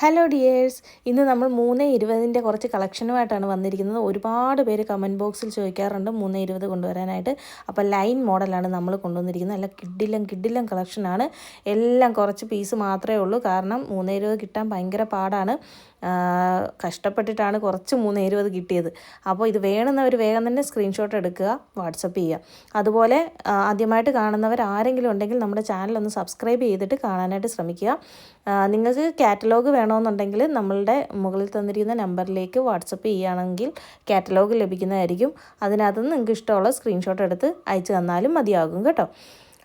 Hello dears ഇന്ന് നമ്മൾ മൂന്ന് ഇരുപതിന്റെ കുറച്ച് കളക്ഷനുമായിട്ടാണ് വന്നിരിക്കുന്നത്. ഒരുപാട് പേര് കമന്റ് ബോക്സിൽ ചോദിക്കാറുണ്ട് മൂന്ന് ഇരുപത് കൊണ്ടുവരാനായിട്ട്. അപ്പോൾ ലൈൻ മോഡലാണ് നമ്മൾ കൊണ്ടുവന്നിരിക്കുന്നത്. അല്ല കിഡിലും കിഡിലും കളക്ഷനാണ് എല്ലാം കുറച്ച് പീസ് മാത്രമേ ഉള്ളൂ. കാരണം മൂന്ന് ഇരുപത് കിട്ടാൻ ഭയങ്കര പാടാണ്. കഷ്ടപ്പെട്ടിട്ടാണ് കുറച്ച് മൂന്ന് ഇരുപത് കിട്ടിയത്. അപ്പോൾ ഇത് വേണമെന്നവർ വേഗം തന്നെ സ്ക്രീൻഷോട്ട് എടുക്കുക വാട്സപ്പ് ചെയ്യുക. അതുപോലെ ആദ്യമായിട്ട് കാണുന്നവർ ആരെങ്കിലും ഉണ്ടെങ്കിൽ നമ്മുടെ ചാനൽ ഒന്ന് സബ്സ്ക്രൈബ് ചെയ്തിട്ട് കാണാനായിട്ട് ശ്രമിക്കുക. നിങ്ങൾക്ക് കാറ്റലോഗ് വേണമെന്നുണ്ടെങ്കിൽ നമ്മളുടെ മുകളിൽ തന്നിരിക്കുന്ന നമ്പറിലേക്ക് വാട്സപ്പ് ചെയ്യുകയാണെങ്കിൽ കാറ്റലോഗ് ലഭിക്കുന്നതായിരിക്കും. അതിനകത്ത് നിങ്ങൾക്ക് ഇഷ്ടമുള്ള സ്ക്രീൻഷോട്ട് എടുത്ത് അയച്ചു തന്നാലും മതിയാകും കേട്ടോ.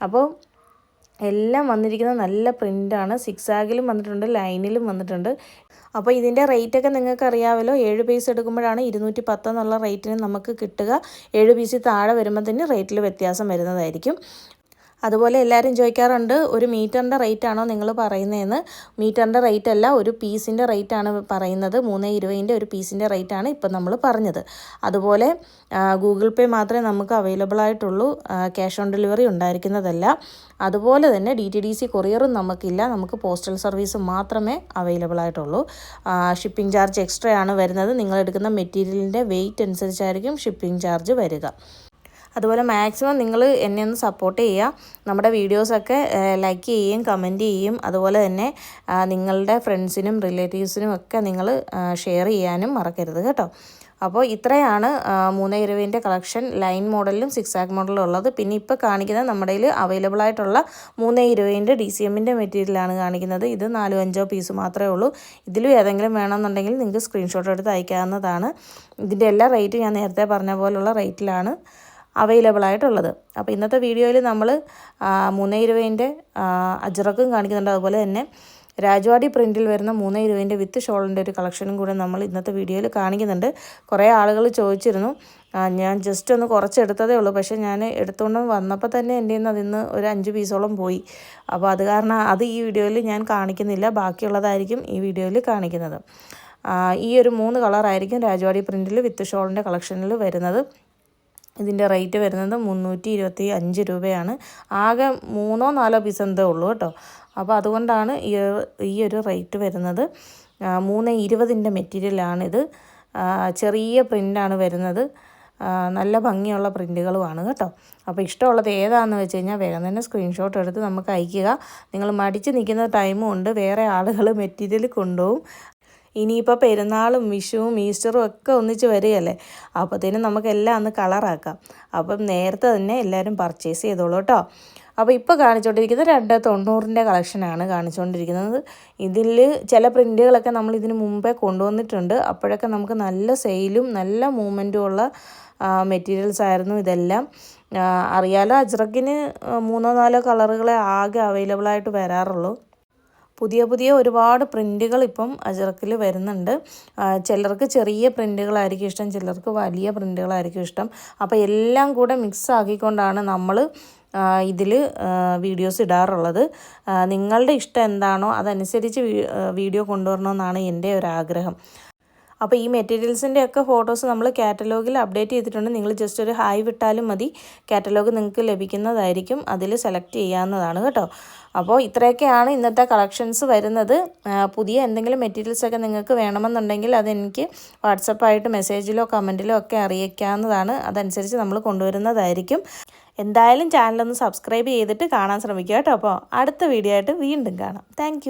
അപ്പോൾ എല്ലാം വന്നിരിക്കുന്ന നല്ല പ്രിന്റാണ് സിക്സ് ആഗിലും വന്നിട്ടുണ്ട് ലൈനിലും വന്നിട്ടുണ്ട്. അപ്പോൾ ഇതിന്റെ റേറ്റൊക്കെ നിങ്ങൾക്ക് അറിയാമല്ലോ. ഏഴ് പീസ് എടുക്കുമ്പോഴാണ് ഇരുന്നൂറ്റി പത്ത് എന്നുള്ള റേറ്റിന് നമുക്ക് കിട്ടുക. ഏഴ് പീസിൽ താഴെ വരുമ്പോൾ തന്നെ റേറ്റിൽ വ്യത്യാസം വരുന്നതായിരിക്കും. അതുപോലെ എല്ലാവരും ചോദിക്കാറുണ്ട് ഒരു മീറ്ററിന്റെ റേറ്റ് ആണോ നിങ്ങൾ പറയുന്നതെന്ന്? മീറ്ററിന്റെ റേറ്റ് അല്ല ഒരു പീസിന്റെ റേറ്റ് ആണ് പറയുന്നത്. മൂന്ന് ഇരുപതിന്റെ ഒരു പീസിന്റെ റേറ്റ് ആണ് ഇപ്പം നമ്മൾ പറഞ്ഞത്. അതുപോലെ ഗൂഗിൾ പേ മാത്രമേ നമുക്ക് അവൈലബിൾ ആയിട്ടുള്ളൂ ക്യാഷ് ഓൺ ഡെലിവറി ഉണ്ടായിരിക്കുന്നതല്ല. അതുപോലെ തന്നെ ഡി ടി ഡി സി കൊറിയറും നമുക്കില്ല. നമുക്ക് പോസ്റ്റൽ സർവീസ് മാത്രമേ അവൈലബിൾ ആയിട്ടുള്ളൂ ഷിപ്പിംഗ് ചാർജ് എക്സ്ട്രാ ആണ് വരുന്നത്. നിങ്ങൾ എടുക്കുന്ന മെറ്റീരിയലിന്റെ വെയിറ്റ് അനുസരിച്ചായിരിക്കും ഷിപ്പിംഗ് ചാർജ് വരിക. അതുപോലെ മാക്സിമം നിങ്ങൾ എന്നെ ഒന്ന് സപ്പോർട്ട് ചെയ്യുക. നമ്മുടെ വീഡിയോസൊക്കെ ലൈക്ക് ചെയ്യുകയും കമന്റ് ചെയ്യും അതുപോലെ തന്നെ നിങ്ങളുടെ ഫ്രണ്ട്സിനും റിലേറ്റീവ്സിനും ഒക്കെ നിങ്ങൾ ഷെയർ ചെയ്യാനും മറക്കരുത് കേട്ടോ. അപ്പോൾ ഇത്രയാണ് മൂന്ന് ഇരുപതിന്റെ കളക്ഷൻ ലൈൻ മോഡലിലും സിക്സ് ആക്ക് മോഡലും ഉള്ളത്. പിന്നെ ഇപ്പോൾ കാണിക്കുന്നത് നമ്മുടെ കയ്യിൽ അവൈലബിൾ ആയിട്ടുള്ള മൂന്ന് ഇരുപതിന്റെ ഡി സി എമ്മിന്റെ മെറ്റീരിയലാണ് കാണിക്കുന്നത്. ഇത് നാലോ അഞ്ചോ പീസ് മാത്രമേ ഉള്ളൂ. ഇതിലും ഏതെങ്കിലും വേണമെന്നുണ്ടെങ്കിൽ നിങ്ങൾക്ക് സ്ക്രീൻഷോട്ട് എടുത്ത് അയക്കാവുന്നതാണ്. ഇതിന്റെ എല്ലാ റേറ്റും ഞാൻ നേരത്തെ പറഞ്ഞ പോലുള്ള റേറ്റിലാണ് അവൈലബിൾ ആയിട്ടുള്ളത്. അപ്പോൾ ഇന്നത്തെ വീഡിയോയിൽ നമ്മൾ മൂന്നേ ഇരുപതിന്റെ അജ്രക്കും കാണിക്കുന്നുണ്ട്. അതുപോലെ തന്നെ രാജവാടി പ്രിന്റിൽ വരുന്ന മൂന്നേ ഇരുപതിന്റെ വിത്ത് ഷോളിന്റെ ഒരു കളക്ഷനും കൂടെ നമ്മൾ ഇന്നത്തെ വീഡിയോയിൽ കാണിക്കുന്നുണ്ട്. കുറേ ആളുകൾ ചോദിച്ചിരുന്നു. ഞാൻ ജസ്റ്റ് ഒന്ന് കുറച്ചെടുത്തതേ ഉള്ളൂ. പക്ഷേ ഞാൻ എടുത്തുകൊണ്ട് വന്നപ്പോൾ തന്നെ എന്റെ നിന്ന് അതിന്ന് ഒരു അഞ്ച് പീസോളം പോയി. അപ്പോൾ അത് കാരണം അത് ഈ വീഡിയോയിൽ ഞാൻ കാണിക്കുന്നില്ല. ബാക്കിയുള്ളതായിരിക്കും ഈ വീഡിയോയിൽ കാണിക്കുന്നത്. ഈ ഒരു മൂന്ന് കളറായിരിക്കും രാജവാടി പ്രിന്റിൽ വിത്ത് ഷോളിന്റെ കളക്ഷനിൽ വരുന്നത്. ഇതിന്റെ റേറ്റ് വരുന്നത് മുന്നൂറ്റി ഇരുപത്തി അഞ്ച് രൂപയാണ്. ആകെ മൂന്നോ നാലോ പീസ് എന്തേ ഉള്ളൂ കേട്ടോ. അപ്പോൾ അതുകൊണ്ടാണ് ഈ ഈ ഒരു റേറ്റ് വരുന്നത്. മൂന്ന് ഇരുപതിന്റെ മെറ്റീരിയലാണിത്. ചെറിയ പ്രിന്റാണ് വരുന്നത്. നല്ല ഭംഗിയുള്ള പ്രിന്റുകളുമാണ് കേട്ടോ. അപ്പോൾ ഇഷ്ടമുള്ളത് ഏതാണെന്ന് വെച്ച് കഴിഞ്ഞാൽ വേഗം തന്നെ സ്ക്രീൻഷോട്ട് എടുത്ത് നമുക്ക് അയക്കുക. നിങ്ങൾ മടിച്ച് നിൽക്കുന്ന ടൈമും ഉണ്ട്. വേറെ ആളുകൾ മെറ്റീരിയൽ കൊണ്ടുപോകും. ഇനിയിപ്പോൾ പെരുന്നാളും വിഷുവും ഈസ്റ്ററും ഒക്കെ ഒന്നിച്ച് വരികയല്ലേ? അപ്പോഴത്തേനും നമുക്കെല്ലാം ഒന്ന് കളറാക്കാം. അപ്പം നേരത്തെ തന്നെ എല്ലാവരും പർച്ചേസ് ചെയ്തോളൂ കേട്ടോ. അപ്പോൾ ഇപ്പോൾ കാണിച്ചുകൊണ്ടിരിക്കുന്നത് രണ്ട് തൊണ്ണൂറിന്റെ കളക്ഷനാണ് കാണിച്ചുകൊണ്ടിരിക്കുന്നത് ഇതിൽ ചില പ്രിന്റുകളൊക്കെ നമ്മൾ ഇതിന് മുമ്പേ കൊണ്ടുവന്നിട്ടുണ്ട്. അപ്പോഴൊക്കെ നമുക്ക് നല്ല സെയിലും നല്ല മൂവ്മെന്റും ഉള്ള മെറ്റീരിയൽസ് ആയിരുന്നു ഇതെല്ലാം. അറിയാലോ അജ്രക്കിന് മൂന്നോ നാലോ കളറുകളെ ആകെ അവൈലബിൾ ആയിട്ട് വരാറുള്ളൂ. പുതിയ പുതിയ ഒരുപാട് പ്രിന്റുകൾ ഇപ്പം അജറക്കിൽ വരുന്നുണ്ട്. ചിലർക്ക് ചെറിയ പ്രിന്റുകളായിരിക്കും ഇഷ്ടം ചിലർക്ക് വലിയ പ്രിന്റുകളായിരിക്കും ഇഷ്ടം. അപ്പോൾ എല്ലാം കൂടെ മിക്സ് ആക്കിക്കൊണ്ടാണ് നമ്മൾ ഇതിൽ വീഡിയോസ് ഇടാറുള്ളത്. നിങ്ങളുടെ ഇഷ്ടം എന്താണോ അതനുസരിച്ച് വീഡിയോ കൊണ്ടുവരണമെന്നാണ് എന്റെ ഒരു ആഗ്രഹം. അപ്പോൾ ഈ മെറ്റീരിയൽസിന്റെ ഒക്കെ ഫോട്ടോസ് നമ്മൾ കാറ്റലോഗിൽ അപ്ഡേറ്റ് ചെയ്തിട്ടുണ്ട്. നിങ്ങൾ ജസ്റ്റ് ഒരു ഹായ് വിട്ടാലും മതി. കാറ്റലോഗ് നിങ്ങൾക്ക് ലഭിക്കുന്നതായിരിക്കും. അതിൽ സെലക്ട് ചെയ്യാവുന്നതാണ് കേട്ടോ. അപ്പോൾ ഇത്രയൊക്കെയാണ് ഇന്നത്തെ കളക്ഷൻസ് വരുന്നത്. പുതിയ എന്തെങ്കിലും മെറ്റീരിയൽസ് ഒക്കെ നിങ്ങൾക്ക് വേണമെന്നുണ്ടെങ്കിൽ അതെനിക്ക് വാട്സപ്പായിട്ട് മെസ്സേജിലോ കമന്റിലോ ഒക്കെ അറിയിക്കാവുന്നതാണ്. അതനുസരിച്ച് നമ്മൾ കൊണ്ടുവരുന്നതായിരിക്കും. എന്തായാലും ചാനലൊന്ന് സബ്സ്ക്രൈബ് ചെയ്തിട്ട് കാണാൻ ശ്രമിക്കുക കേട്ടോ. അപ്പോൾ അടുത്ത വീഡിയോ ആയിട്ട് വീണ്ടും കാണാം. താങ്ക്